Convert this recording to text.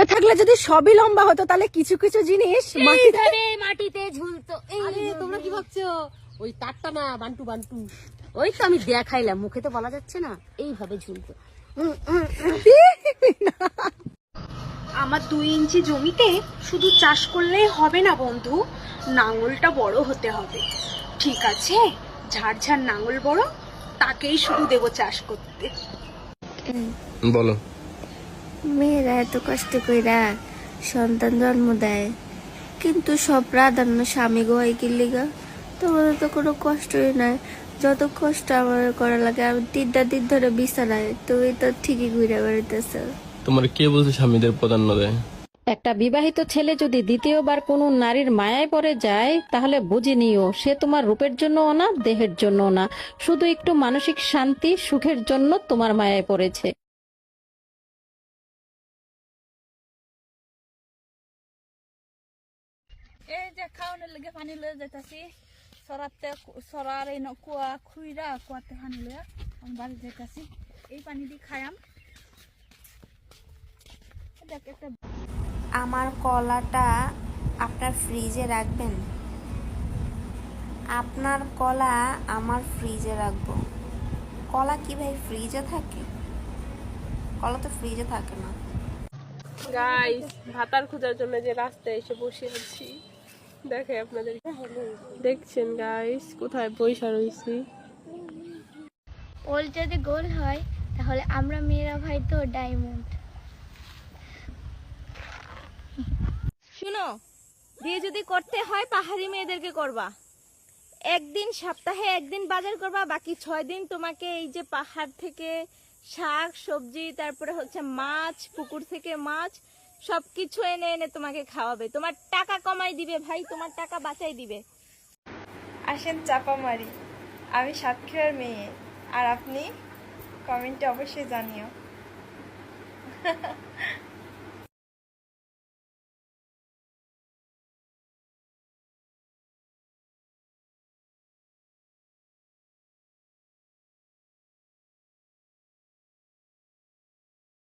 ঝুলে থাকলে যদি সবই লম্বা হতো তাহলে কিছু কিছু জিনিস মাটিতে এইভাবে মাটিতে ঝুলতো। আরে তোমরা কি ভাবছ? ওই তারটা না বান্টু বান্টু। ওই তো আমি দেখাইলাম মুখে তো বলা যাচ্ছে না। এইভাবে ঝুলতো। আমার দুই ইঞ্চি জমিতে শুধু চাষ করলেই হবে না বন্ধু নাঙলটা বড় হতে হবে। ঠিক আছে ঝাড় ঝাড় নাঙল বড় তাকেই শুধু দেব চাষ করতে। বলো। মেয়েরা এত কষ্ট কইরা সন্তান জন্ম দেয়। কিন্তু সব প্রাধান্য স্বামী গোয়াই কিল্লিগা তোমাদের তো কোনো কষ্টই নাই। যত কষ্ট আমার করা লাগে আমি তিনটা দিন ধরে বিছানায় তুমি তো ঠিকই ঘুরে বেড়াইতেছ। তোমার কে বলছে স্বামীদের প্রাধান্য দেয়? একটা বিবাহিত ছেলে যদি দ্বিতীয়বার কোনো নারীর মায়ায় পড়ে যায় তাহলে বুঝে নিও সে তোমার রূপের জন্যও না দেহের জন্যও না। শুধু একটু মানসিক শান্তি সুখের জন্য তোমার মায়ায় পড়েছে। এই যে খাওয়ানোর লেগে পানি লয়ে যাইতাছি। সরাতে সরার এই কুয়া খুইরা কুয়াতে পানি লয়ে আমি বাড়ি যাইতাছি। এই পানি দিয়ে খায়াম এটা একটা আমার কলাটা আপনার ফ্রিজে রাখবেন? আপনার কলা আমার ফ্রিজে রাখব। কলা কি ভাই ফ্রিজে থাকে? কলা তো ফ্রিজে থাকে না। গাইস ভাতার খোঁজার জন্য যে রাস্তায় এসে বসে আছি। দেখে আপনাদের। দেখছেন গাইস কোথায় পয়সা রয়েছি ওর যদি গোল হয় তাহলে আমরা মেয়েরা ভাই তো ডায়মন্ড শুনো বিয়ে যদি করতে হয় পাহাড়ি মেয়েদেরকে করবা। একদিন সপ্তাহে একদিন বাজার করবা বাকি ছয় দিন তোমাকে এই যে পাহাড় থেকে শাক সবজি তারপরে হচ্ছে মাছ পুকুর থেকে মাছ সবকিছু এনে এনে তোমাকে খাওয়াবে। তোমার টাকা কমাই দিবে ভাই, তোমার টাকা বাঁচাই দিবে। আসেন চাপা মারি আমি সাতক্ষীরার মেয়ে। আর আপনি কমেন্টে অবশ্যই জানিও।